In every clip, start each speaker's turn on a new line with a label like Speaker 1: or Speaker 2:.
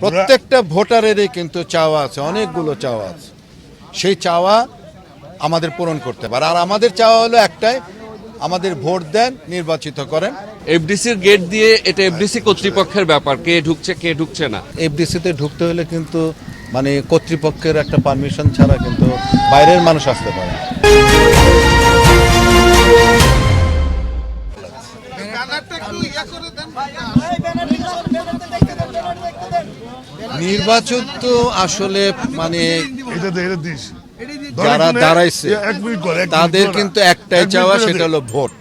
Speaker 1: প্রত্যেকটা ভোটারেরই কিন্তু চাওয়া আছে অনেকগুলো চাওয়া আছে। সেই চাওয়া আমাদের পূরণ করতে পারে আর আমাদের চাওয়া হলো একটাই আমাদের ভোট দেন নির্বাচিত করেন।
Speaker 2: এফডিসির গেট দিয়ে এটা এফডিসি কর্তৃপক্ষের ব্যাপার কে ঢুকছে কে ঢুকছে না।
Speaker 1: এফডিসিতে ঢুকতে হলে কিন্তু মানে কর্তৃপক্ষের একটা পারমিশন ছাড়া কিন্তু বাইরের মানুষ আসতে পারে। নির্বাচন তো আসলে মানে যারা দাঁড়াইছে তাদের। কিন্তু একটাই চাওয়া সেটা হলো ভোট।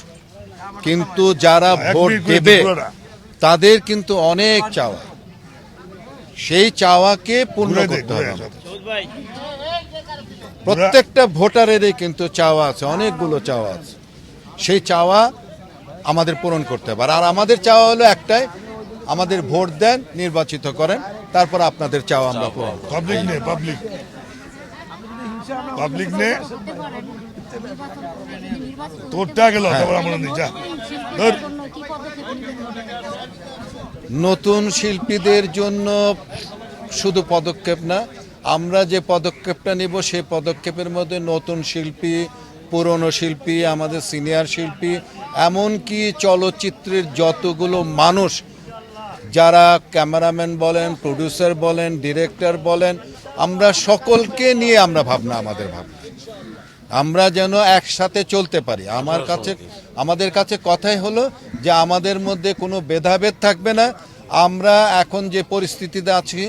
Speaker 1: কিন্তু যারা ভোট দেবে তাদের কিন্তু অনেক চাওয়া। সেই চাওয়াকে পূর্ণ করতে হবে। প্রত্যেকটা ভোটারেরই কিন্তু চাওয়া আছে অনেকগুলো চাওয়া আছে। সেই চাওয়া আমাদের পূরণ করতে হবে। আর আমাদের চাওয়া হলো একটাই আমাদের ভোট দেন নির্বাচিত করেন। তারপর আপনাদের চাওয়া আমরা পূরণ
Speaker 3: পাবলিক নে পাবলিক পাবলিক নে তোরটা গেল তারপর আমরা নি যা।
Speaker 1: নতুন শিল্পীদের জন্য শুধু পদক্ষেপ না আমরা যে পদক্ষেপটা নিব সেই পদক্ষেপের মধ্যে নতুন শিল্পী পুরনো শিল্পী আমাদের সিনিয়র শিল্পী এমনকি চলচ্চিত্রের যতগুলো মানুষ যারা ক্যামেরাম্যান বলেন প্রডিউসার বলেন ডিরেক্টর বলেন আমরা সকলকে নিয়ে আমরা ভাবনা আমাদের ভাবনা। আমরা যেন একসাথে চলতে পারি। আমার কাছে আমাদের কাছে কথাই হলো যে আমাদের মধ্যে কোনো ভেদাভেদ থাকবে না। আমরা এখন যে পরিস্থিতিতে আছি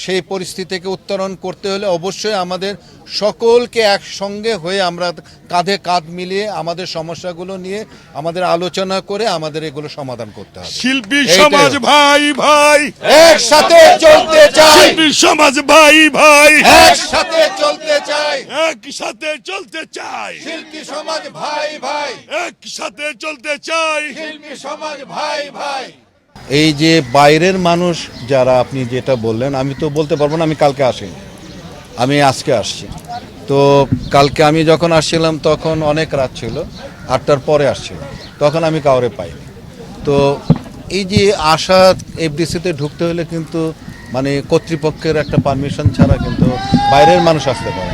Speaker 1: সেই পরিস্থিতি থেকে উত্তরণ করতে হলে অবশ্যই আমাদের সকলকে একসঙ্গে হয়ে আমরা কাঁধে কাঁধ মিলিয়ে আমাদের সমস্যাগুলো নিয়ে আমাদের আলোচনা করে আমাদের এগুলো সমাধান করতে হবে।
Speaker 3: শিল্পী সমাজ। ভাই ভাই।
Speaker 1: একসাথে চলতে চাই।
Speaker 3: শিল্পী সমাজ ভাই ভাই।
Speaker 1: একসাথে চলতে চাই।
Speaker 3: একসাথে চলতে চাই।
Speaker 1: শিল্পী সমাজ ভাই ভাই।
Speaker 3: একসাথে চলতে চাই।
Speaker 1: শিল্পী সমাজ ভাই ভাই। এই যে বাইরের মানুষ যারা আপনি যেটা বললেন, আমি তো বলতে পারব না, আমি কালকে আসিনি। আমি আজকে আসছি। তো কালকে আমি যখন আসছিলাম, তখন অনেক রাত ছিল। আটটার পরে আসছিলাম তখন আমি কাউরে পাইনি। তো এই যে আশা এফডিসিতে ঢুকতে হলে কিন্তু মানে কর্তৃপক্ষের একটা পারমিশন ছাড়া কিন্তু বাইরের মানুষ আসতে পারে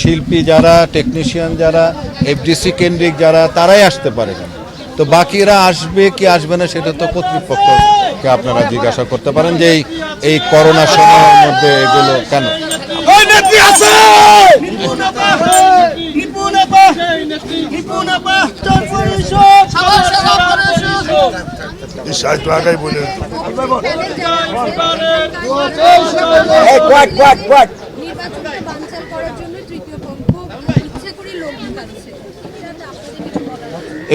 Speaker 1: শিল্পী যারা টেকনিশিয়ান যারা এফডিসি কেন্দ্রিক যারা, তারাই আসতে পারে না। তো বাকিরা আসবে কি আসবে না সেটা তো কর্তৃপক্ষকে আপনারা জিজ্ঞাসা করতে পারেন যে এই এই করোনা সময়ের মধ্যে এগুলো কেন?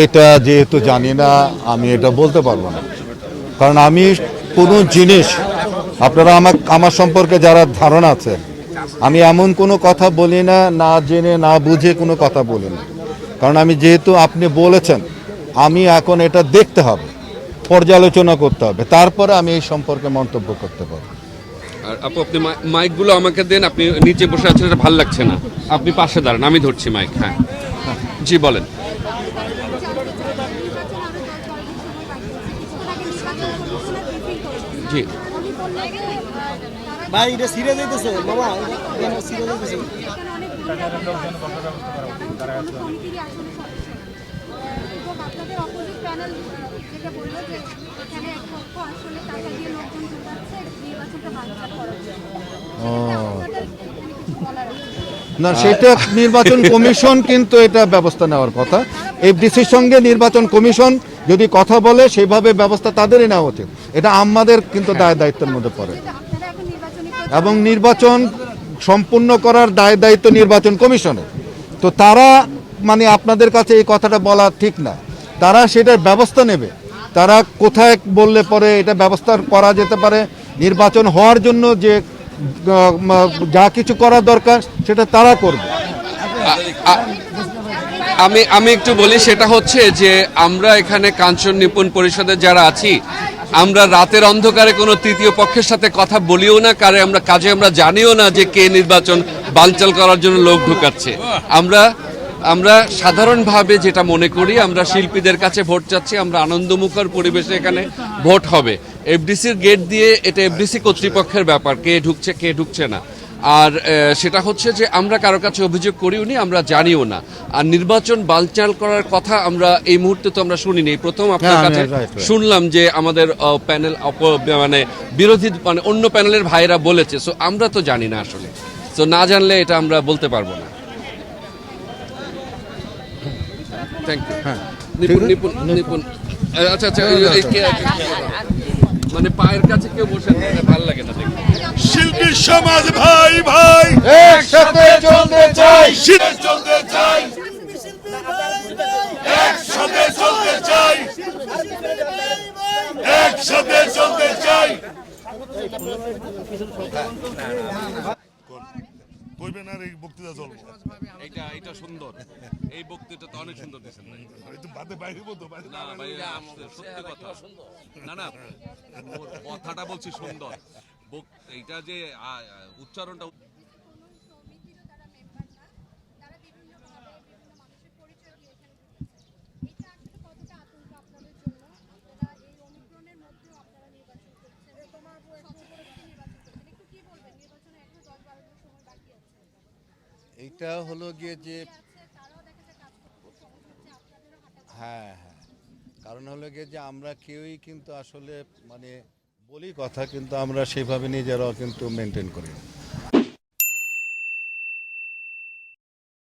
Speaker 1: এটা যেহেতু জানি না, আমি এটা বলতে পারব না। কারণ আমি কোনো জিনিস, আপনারা আমার আমার সম্পর্কে যারা ধারণা আছে, আমি এমন কোনো কথা বলি না না জেনে, না বুঝে কোনো কথা বলি না। কারণ আমি যেহেতু আপনি বলেছেন, আমি এখন এটা দেখতে হবে, পর্যালোচনা করতে হবে, তারপরে আমি এই সম্পর্কে মন্তব্য করতে পারব।
Speaker 2: আর আপু, আপনি মাইকগুলো আমাকে দেন, আপনি নিচে বসে আছেন, এটা ভালো লাগছে না। আপনি পাশে দাঁড়ান, আমি ধরছি মাইক হ্যাঁ। জি বলেন। জি।
Speaker 4: ভাই এটা এটা সিরিয়াস হইতেছে
Speaker 5: আপনাদের
Speaker 1: না, সেটা নির্বাচন কমিশন কিন্তু এটা ব্যবস্থা নেওয়ার কথা। এফডিসির সঙ্গে নির্বাচন কমিশন যদি কথা বলে, সেভাবে ব্যবস্থা তাদেরই নেওয়া উচিত। এটা আমাদের কিন্তু দায় দায়িত্বের মধ্যে পড়ে। এবং নির্বাচন সম্পূর্ণ করার দায় দায়িত্ব নির্বাচন কমিশনের। তো তারা মানে আপনাদের কাছে এই কথাটা বলা ঠিক না। তারা সেটার ব্যবস্থা নেবে। তারা কোথায় বললে পরে এটা ব্যবস্থা করা যেতে পারে। নির্বাচন হওয়ার জন্য যে যা কিছু করা দরকার, সেটা তারা করবে।
Speaker 2: আমি আমি একটু বলি, সেটা হচ্ছে যে আমরা এখানে কাঞ্চন নিপুণ পরিষদে যারা আছি, আমরা রাতের অন্ধকারে কোনো তৃতীয় পক্ষের সাথে কথা বলিও না, কারে আমরা, কাজে আমরা জানিও না যে কে নির্বাচন বানচাল করার জন্য লোক ঢুকাচ্ছে। আমরা আমরা সাধারণভাবে যেটা মনে করি আমরা শিল্পীদের কাছে ভোট চাচ্ছি আমরা আনন্দমুখর পরিবেশে এখানে ভোট হবে। এফডিসির গেট দিয়ে এটা এফডিসি কর্তৃপক্ষের ব্যাপার কে ঢুকছে কে ঢুকছে না। আর সেটা হচ্ছে যে আমরা কারও কাছে অভিযোগ করিও নি আমরা জানিও না। আর নির্বাচন বালচাল করার কথা আমরা এই মুহূর্তে তো আমরা শুনিনি। প্রথম আপনার
Speaker 1: হ্যাঁ,
Speaker 2: কাছে. শুনলাম যে আমাদের প্যানেল মানে বিরোধী মানে অন্য প্যানেলের ভাইরা বলেছে। সো আমরা তো জানি না আসলে। তো না জানলে এটা আমরা বলতে পারব না। থ্যাংক ইউ
Speaker 1: হ্যাঁ।
Speaker 2: নিপুণ নিপুণ নিপুণ। আচ্ছা আচ্ছা মানে পায়ের কাছে কেউ বসে না, ভালো লাগে না দেখতে।
Speaker 3: শিল্পী সমাজ ভাই ভাই।
Speaker 1: একসাথে চলতে চাই।
Speaker 3: চলতে চাই। একসাথে চলতে চাই। একসাথে চলতে চাই। কইবেন আর এই বক্তৃতা চলবে।
Speaker 2: এটা এটা সুন্দর। এই বক্তৃতা তো অনেক সুন্দর দিয়েছেন ভাই।
Speaker 3: একটু বাদে বাইরে বলতো
Speaker 2: না ভাই সত্যি কথা। না না কথাটা বলছি সুন্দর। এইটা যে উচ্চারণটা
Speaker 5: কোনো সমিতিরও তারা মেম্বার না তারা বিভিন্নভাবে বিভিন্ন মানুষের পরিচয় দিয়ে এখানে ঢুকেছে এটা আসলে কতটা আতঙ্ক আপনাদের জন্য আপনারা এই অমিক্রণের মধ্যেও আপনারা নির্বাচন করছেন তোমার সর্বপরিস্থিতি নির্বাচন করছেন একটু কি বলবেন নির্বাচনে এখনও দশ বারো দিন সময় বাকি আছে
Speaker 1: এইটা হলো গিয়ে যে
Speaker 5: আছে তারাও দেখা যায় কাজ করতে খুব সমস্যা হলো গিয়ে যে
Speaker 1: হ্যাঁ হ্যাঁ কারণ হলো গিয়ে যে আমরা কেউই কিন্তু আসলে মানে বলি কথা কিন্তু আমরা সেভাবে নিজেরাও কিন্তু মেনটেন করি।